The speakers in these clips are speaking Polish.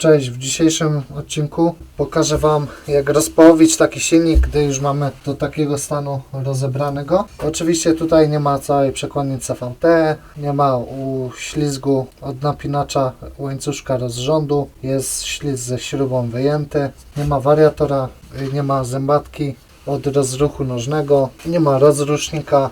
Cześć, w dzisiejszym odcinku pokażę Wam jak rozpołowić taki silnik, gdy już mamy do takiego stanu rozebranego. Oczywiście tutaj nie ma całej przekładnicy VT, nie ma uślizgu od napinacza łańcuszka rozrządu, jest ślizg ze śrubą wyjęty, nie ma wariatora, nie ma zębatki od rozruchu nożnego, nie ma rozrusznika,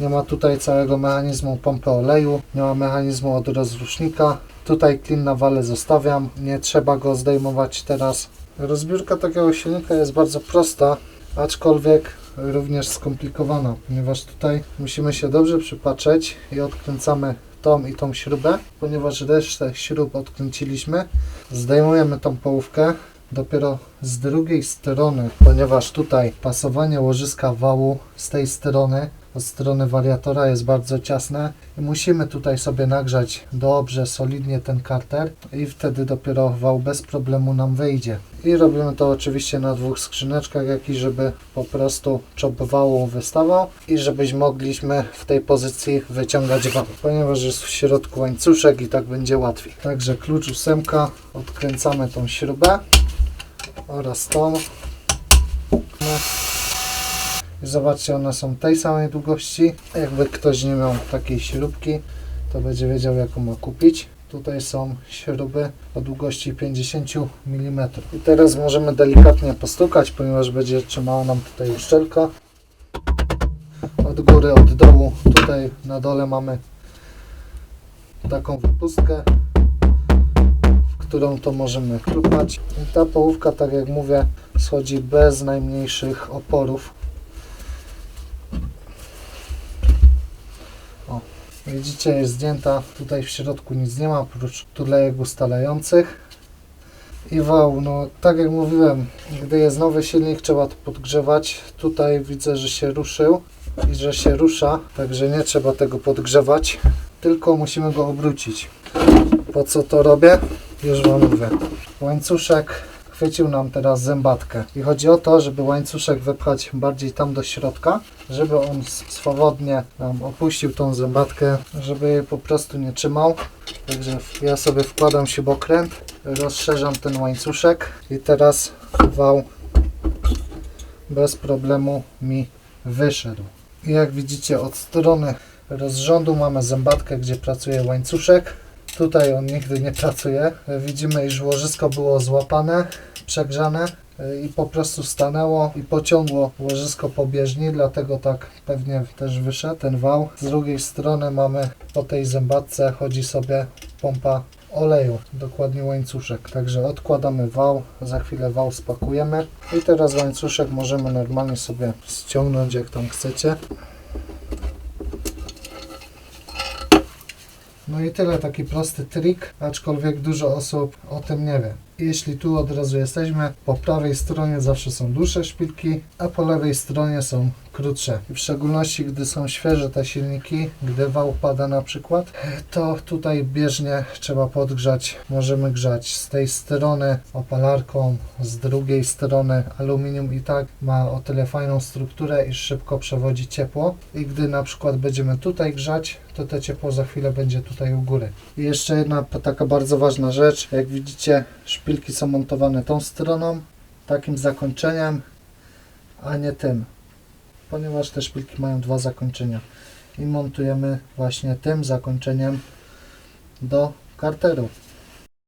nie ma tutaj całego mechanizmu pompy oleju, nie ma mechanizmu od rozrusznika. Tutaj klin na wale zostawiam, nie trzeba go zdejmować teraz. Rozbiórka takiego silnika jest bardzo prosta, aczkolwiek również skomplikowana, ponieważ tutaj musimy się dobrze przypatrzeć i odkręcamy tą i tą śrubę, ponieważ resztę śrub odkręciliśmy. Zdejmujemy tą połówkę, dopiero z drugiej strony, ponieważ tutaj pasowanie łożyska wału z tej strony, od strony wariatora jest bardzo ciasne i musimy tutaj sobie nagrzać dobrze, solidnie ten karter i wtedy dopiero wał bez problemu nam wyjdzie. I robimy to oczywiście na dwóch skrzyneczkach, jak i żeby po prostu czop wału wystawał i żebyśmy mogliśmy w tej pozycji wyciągać wał, ponieważ jest w środku łańcuszek i tak będzie łatwiej. Także klucz ósemka, odkręcamy tą śrubę oraz tą. I zobaczcie, one są tej samej długości. Jakby ktoś nie miał takiej śrubki, to będzie wiedział jaką ma kupić. Tutaj są śruby o długości 50 mm. I teraz możemy delikatnie postukać, ponieważ będzie trzymała nam tutaj uszczelka. Od góry, od dołu, tutaj na dole mamy taką wypustkę, którą to możemy krupać. I ta połówka, tak jak mówię, schodzi bez najmniejszych oporów. O, widzicie, jest zdjęta. Tutaj w środku nic nie ma, oprócz tulejek ustalających. I wał, no tak jak mówiłem, gdy jest nowy silnik, trzeba to podgrzewać. Tutaj widzę, że się ruszył i że się rusza, także nie trzeba tego podgrzewać, tylko musimy go obrócić. Po co to robię? Już Wam mówię. Łańcuszek chwycił nam teraz zębatkę i chodzi o to, żeby łańcuszek wepchać bardziej tam do środka, żeby on swobodnie nam opuścił tą zębatkę, żeby jej po prostu nie trzymał. Także ja sobie wkładam śrubokręt, rozszerzam ten łańcuszek i teraz wał bez problemu mi wyszedł. I jak widzicie od strony rozrządu mamy zębatkę, gdzie pracuje łańcuszek. Tutaj on nigdy nie pracuje. Widzimy, iż łożysko było złapane, przegrzane y, i po prostu stanęło i pociągło łożysko po bieżni, dlatego tak pewnie też wyszedł ten wał. Z drugiej strony mamy po tej zębatce chodzi sobie pompa oleju, dokładnie łańcuszek. Także odkładamy wał, za chwilę wał spakujemy i teraz łańcuszek możemy normalnie sobie ściągnąć jak tam chcecie. No i tyle, taki prosty trik, aczkolwiek dużo osób o tym nie wie. Jeśli tu od razu jesteśmy, po prawej stronie zawsze są dłuższe szpilki, a po lewej stronie są krótsze. W szczególności, gdy są świeże te silniki, gdy wał pada na przykład, to tutaj bieżnie trzeba podgrzać. Możemy grzać z tej strony opalarką, z drugiej strony aluminium i tak ma o tyle fajną strukturę, iż szybko przewodzi ciepło. I gdy na przykład będziemy tutaj grzać, to to ciepło za chwilę będzie tutaj u góry. I jeszcze jedna taka bardzo ważna rzecz. Jak widzicie, szpilki są montowane tą stroną, takim zakończeniem, a nie tym. Ponieważ te szpilki mają dwa zakończenia. I montujemy właśnie tym zakończeniem do karteru.